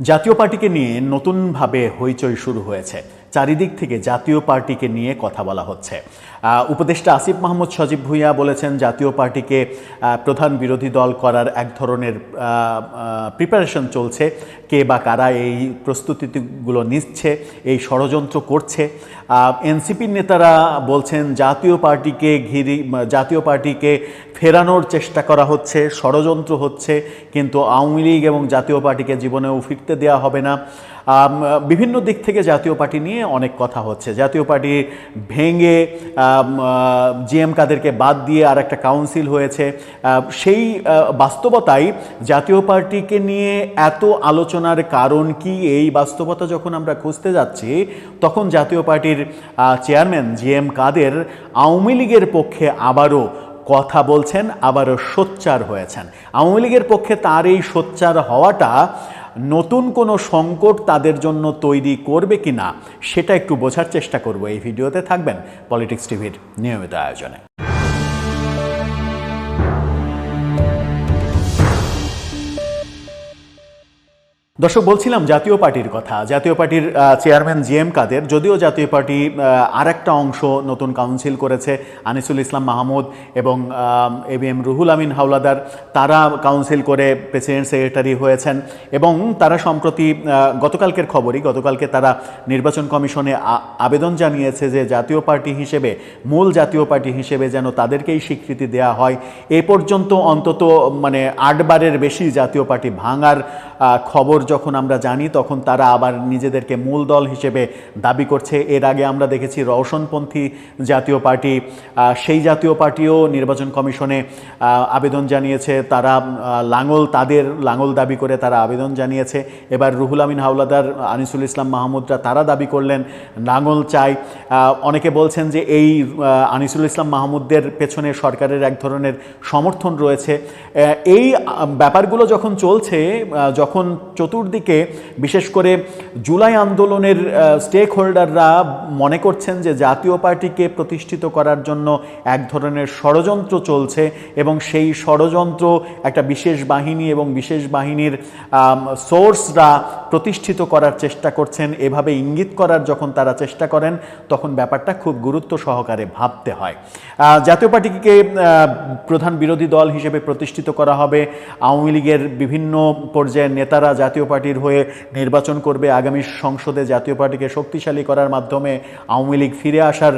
জাতীয় পার্টিকে নিয়ে নতুনভাবে হইচই শুরু হয়েছে। চারিদিক থেকে জাতীয় পার্টিকে নিয়ে কথা বলা হচ্ছে। উপদেষ্টা আসিফ মাহমুদ সজীব ভুইয়া বলেছেন, জাতীয় পার্টিকে প্রধান বিরোধী দল করার এক ধরনের প্রিপারেশন চলছে, কে বা কারা এই প্রস্তুতিগুলো নিচ্ছে, এই ষড়যন্ত্র করছে। এনসিপির নেতারা বলছেন, জাতীয় পার্টিকে ঘিরি, জাতীয় পার্টিকে ফেরানোর চেষ্টা করা হচ্ছে, ষড়যন্ত্র হচ্ছে, কিন্তু আওয়ামী লীগ এবং জাতীয় পার্টিকে জীবনেও ফিরতে দেওয়া হবে না। বিভিন্ন দিক থেকে জাতীয় পার্টি নিয়ে অনেক কথা হচ্ছে। জাতীয় পার্টি ভেঙে জিএম কাদেরকে বাদ দিয়ে আর একটা কাউন্সিল হয়েছে। সেই বাস্তবতাই জাতীয় পার্টিকে নিয়ে এত আলোচনার কারণ কি? এই বাস্তবতা যখন আমরা খুঁজতে যাচ্ছি, তখন জাতীয় পার্টির চেয়ারম্যান জিএম কাদের আওয়ামী লীগের পক্ষে আবারও কথা বলছেন, আবারও সোচ্চার হয়েছেন। আওয়ামী লীগের পক্ষে তার এই সোচ্চার হওয়াটা নতুন কোনো সংকট তাদের জন্য তৈরি করবে কি না সেটা একটু বোঝার চেষ্টা করব। এই ভিডিওতে থাকবেন পলিটিক্স টিভির নিয়মিত আয়োজনে। দর্শক, বলছিলাম জাতীয় পার্টির কথা। জাতীয় পার্টির চেয়ারম্যান জি এম কাদের, যদিও জাতীয় পার্টি আর একটা অংশ নতুন কাউন্সিল করেছে, আনিসুল ইসলাম মাহমুদ এবং A B M Ruhul Amin Hawladar, তারা কাউন্সিল করে প্রেসিডেন্ট সেক্রেটারি হয়েছেন এবং তারা সম্প্রতি গতকালকের খবরই, গতকালকে তারা নির্বাচন কমিশনে আবেদন জানিয়েছে যে জাতীয় পার্টি হিসেবে, মূল জাতীয় পার্টি হিসেবে যেন তাদেরকেই স্বীকৃতি দেওয়া হয়। এ পর্যন্ত অন্তত মানে আটবারের বেশি জাতীয় পার্টি ভাঙার খবর যখন আমরা জানি, তখন তারা আবার নিজেদেরকে মূল দল হিসেবে দাবি করছে। এর আগে আমরা দেখেছি রওশনপন্থী জাতীয় পার্টি সেই জাতীয় পার্টিও নির্বাচন কমিশনে আবেদন জানিয়েছে। তারা লাঙল, তাদের লাঙল দাবি করে তারা আবেদন জানিয়েছে। এবার রুহুল আমিন হাওলাদার, আনিসুল ইসলাম মাহমুদরা তারা দাবি করলেন, লাঙল চাই। অনেকে বলছেন যে এই আনিসুল ইসলাম মাহমুদদের পেছনে সরকারের এক ধরনের সমর্থন রয়েছে। এই ব্যাপারগুলো যখন চলছে যখন যখন চতুর্দিকে, বিশেষ করে জুলাই আন্দোলনের স্টেক হোল্ডাররা মনে করছেন যে জাতীয় পার্টিকে প্রতিষ্ঠিত করার জন্য এক ধরনের ষড়যন্ত্র চলছে এবং সেই ষড়যন্ত্র একটা বিশেষ বাহিনী এবং বিশেষ বাহিনীর সোর্সরা প্রতিষ্ঠিত করার চেষ্টা করছেন। এভাবে ইঙ্গিত করার যখন তারা চেষ্টা করেন, তখন ব্যাপারটা খুব গুরুত্ব সহকারে ভাবতে হয়। জাতীয় পার্টিকে প্রধান বিরোধী দল হিসেবে প্রতিষ্ঠিত করা হবে। আওয়ামী লীগের বিভিন্ন পর্যায়ের নেতারা জাতীয় পার্টির হয়ে নির্বাচন করবে, আগামী সংসদে জাতীয় পার্টিকে শক্তিশালী করার মাধ্যমে আওয়ামী লীগ ফিরে আসার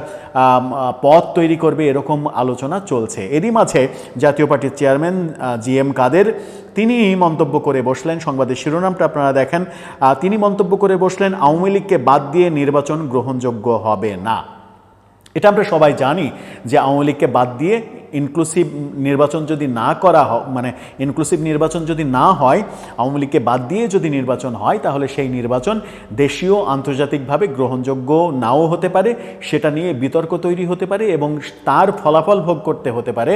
পথ তৈরি করবে, এরকম আলোচনা চলছে। এরই মাঝে জাতীয় পার্টির চেয়ারম্যান জি এম কাদের, তিনি মন্তব্য করে বসলেন। সংবাদের শিরোনামটা আপনারা দেখেন। তিনি মন্তব্য করে বসলেন, আওয়ামী লীগকে বাদ দিয়ে নির্বাচন গ্রহণযোগ্য হবে না। এটা আমরা সবাই জানি যে আওয়ামী লীগকে বাদ দিয়ে ইনক্লুসিভ নির্বাচন যদি না করা মানে ইনক্লুসিভ নির্বাচন যদি না হয়, আওয়ামী লীগকে বাদ দিয়ে যদি নির্বাচন হয়, তাহলে সেই নির্বাচন দেশীয় আন্তর্জাতিকভাবে গ্রহণযোগ্য নাও হতে পারে, সেটা নিয়ে বিতর্ক তৈরি হতে পারে এবং তার ফলাফল ভোগ করতে হতে পারে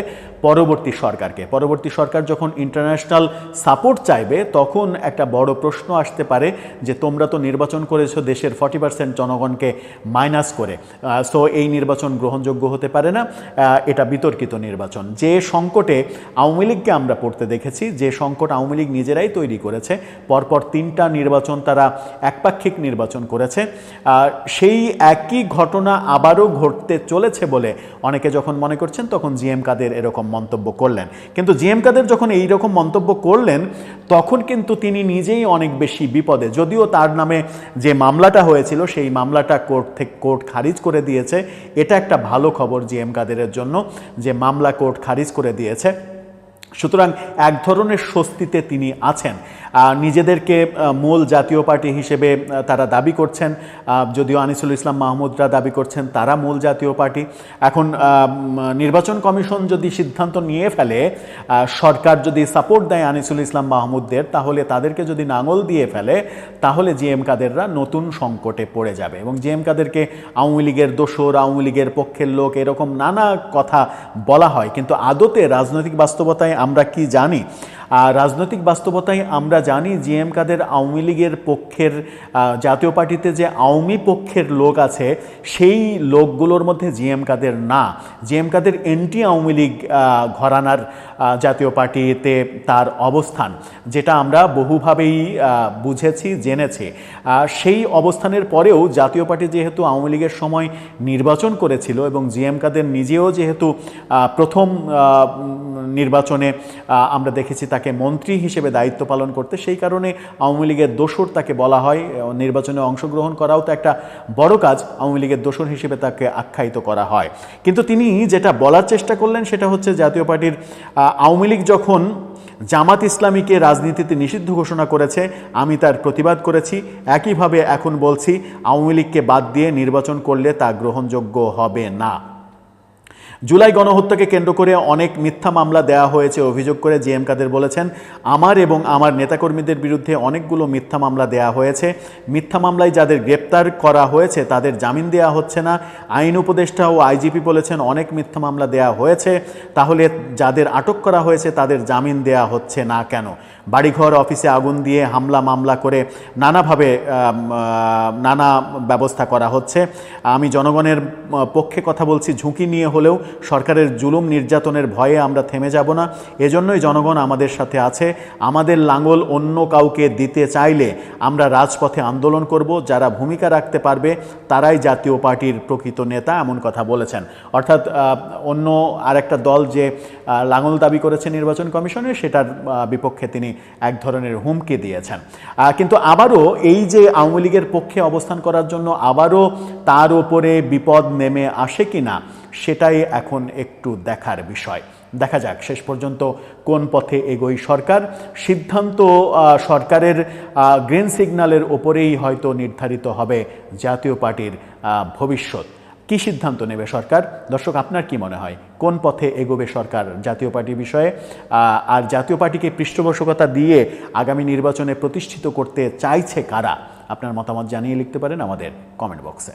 পরবর্তী সরকারকে। পরবর্তী সরকার যখন ইন্টারন্যাশনাল সাপোর্ট চাইবে, তখন একটা বড় প্রশ্ন আসতে পারে যে, তোমরা তো নির্বাচন করেছ দেশের ফর্টি পার্সেন্ট জনগণকে মাইনাস করে। সো এই নির্বাচন গ্রহণযোগ্য হতে পারে না। এটা বিতর্কিত নির্বাচন। যে সংকটে আওয়ামী লীগকে আমরা পড়তে দেখেছি, যে সংকট আওয়ামী লীগ নিজেরাই তৈরি করেছে, পরপর তিনটা নির্বাচন তারা একপাক্ষিক নির্বাচন করেছে। সেই একই ঘটনা আবারও ঘটতে চলেছে বলে অনেকে যখন মনে করছেন, তখন জিএম কাদের এরকম মন্তব্য করলেন। কিন্তু জিএম কাদের যখন এই রকম মন্তব্য করলেন, তখন কিন্তু তিনি নিজেই অনেক বেশি বিপদে। যদিও তার নামে যে মামলাটা হয়েছিল, সেই মামলাটা কোর্ট থেকে, কোর্ট খারিজ করে দিয়েছে। এটা একটা ভালো খবর জিএম কাদেরের জন্য, যে মামলা কোর্ট খারিজ করে দিয়েছে। সুতরাং এক ধরনের স্বস্তিতে তিনি আছেন। নিজেদেরকে মূল জাতীয় পার্টি হিসেবে তারা দাবি করছেন। যদিও আনিসুল ইসলাম মাহমুদরা দাবি করছেন, তারা মূল জাতীয় পার্টি। এখন নির্বাচন কমিশন যদি সিদ্ধান্ত নিয়ে ফেলে সরকার যদি সাপোর্ট দেয় আনিসুল ইসলাম মাহমুদদের, তাহলে তাদেরকে যদি নাঙল দিয়ে ফেলে, তাহলে জিএম কাদেররা নতুন সংকটে পড়ে যাবে। এবং জিএম কাদেরকে আওয়ামী লীগের দোসর আওয়ামী লীগের পক্ষের লোক, এরকম নানা কথা বলা হয়। কিন্তু আদতে রাজনৈতিক বাস্তবতায় আমরা কি জানি? আর রাজনৈতিক বাস্তবতায় আমরা জানি জিএম কাদের আওয়ামী লীগের পক্ষের জাতীয় পার্টিতে যে আওয়ামী পক্ষের লোক আছে, সেই লোকগুলোর মধ্যে জিএম কাদের না। জিএম কাদের এনটি আওয়ামী লীগ ঘরানার জাতীয় পার্টিতে তার অবস্থান, যেটা আমরা বহুভাবেই বুঝেছি, জেনেছি। সেই অবস্থানের পরেও জাতীয় পার্টি যেহেতু আওয়ামী লীগের সময় নির্বাচন করেছিল এবং জিএম কাদের নিজেও যেহেতু প্রথম নির্বাচনে আমরা দেখেছি তাকে মন্ত্রী হিসেবে দায়িত্ব পালন করতে, সেই কারণে আওয়ামী লীগের দোসর তাকে বলা হয়। নির্বাচনে অংশগ্রহণ করাও তো একটা বড় কাজ, আওয়ামী লীগের দোসর হিসেবে তাকে আখ্যায়িত করা হয়। কিন্তু তিনি যেটা বলার চেষ্টা করলেন সেটা হচ্ছে জাতীয় পার্টির আওয়ামী লীগ যখন জামাত ইসলামীকে রাজনীতিতে নিষিদ্ধ ঘোষণা করেছে, আমি তার প্রতিবাদ করেছি। একইভাবে এখন বলছি, আওয়ামী লীগকে বাদ দিয়ে নির্বাচন করলে তা গ্রহণযোগ্য হবে না। জুলাই গণহত্যাকে কেন্দ্র করে অনেক মিথ্যা মামলা দেওয়া হয়েছে, অভিযোগ করে জিএম কাদের বলেছেন, আমার এবং আমার নেতাকর্মীদের বিরুদ্ধে অনেকগুলো মিথ্যা মামলা দেওয়া হয়েছে। মিথ্যা মামলায় যাদের গ্রেপ্তার করা হয়েছে, তাদের জামিন দেওয়া হচ্ছে না। আইন উপদেষ্টা ও আইজিপি বলেছেন, অনেক মিথ্যা মামলা দেওয়া হয়েছে। তাহলে যাদের আটক করা হয়েছে, তাদের জামিন দেওয়া হচ্ছে না কেন? বাড়িঘর, অফিসে আগুন দিয়ে হামলা মামলা করে নানাভাবে নানা ব্যবস্থা করা হচ্ছে। আমি জনগণের পক্ষে কথা বলছি, ঝুঁকি নিয়ে হলেও সরকারের জুলুম নির্যাতনের ভয়ে আমরা থেমে যাব না। এজন্যই জনগণ আমাদের সাথে আছে। আমাদের লাঙ্গল অন্য কাউকে দিতে চাইলে আমরা রাজপথে আন্দোলন করব। যারা ভূমিকা রাখতে পারবে, তারাই জাতীয় পার্টির প্রকৃত নেতা, এমন কথা বলেছেন। অর্থাৎ অন্য আরেকটা দল যে লাঙল দাবি করেছে নির্বাচন কমিশনে, সেটার বিপক্ষে তিনি এক ধরনের হুমকি দিয়েছেন। কিন্তু আবারও এই যে আওয়ামী লীগের পক্ষে অবস্থান করার জন্য আবারও তার ওপরে বিপদ নেমে আসে কিনা, সেটাই এখন একটু দেখার বিষয়। দেখা যাক শেষ পর্যন্ত কোন পথে এগোই সরকার। সিদ্ধান্ত সরকারের গ্রিন সিগন্যালের ওপরেই হয়তো নির্ধারিত হবে জাতীয় পার্টির ভবিষ্যৎ। কি সিদ্ধান্ত নেবে সরকার? দর্শক, আপনার কি মনে হয়? কোন পথে এগোবে সরকার জাতীয় পার্টির বিষয়ে? আর জাতীয় পার্টিকে পৃষ্ঠপোষকতা দিয়ে আগামী নির্বাচনে প্রতিষ্ঠিত করতে চাইছে কারা? আপনার মতামত জানিয়ে লিখতে পারেন আমাদের কমেন্ট বক্সে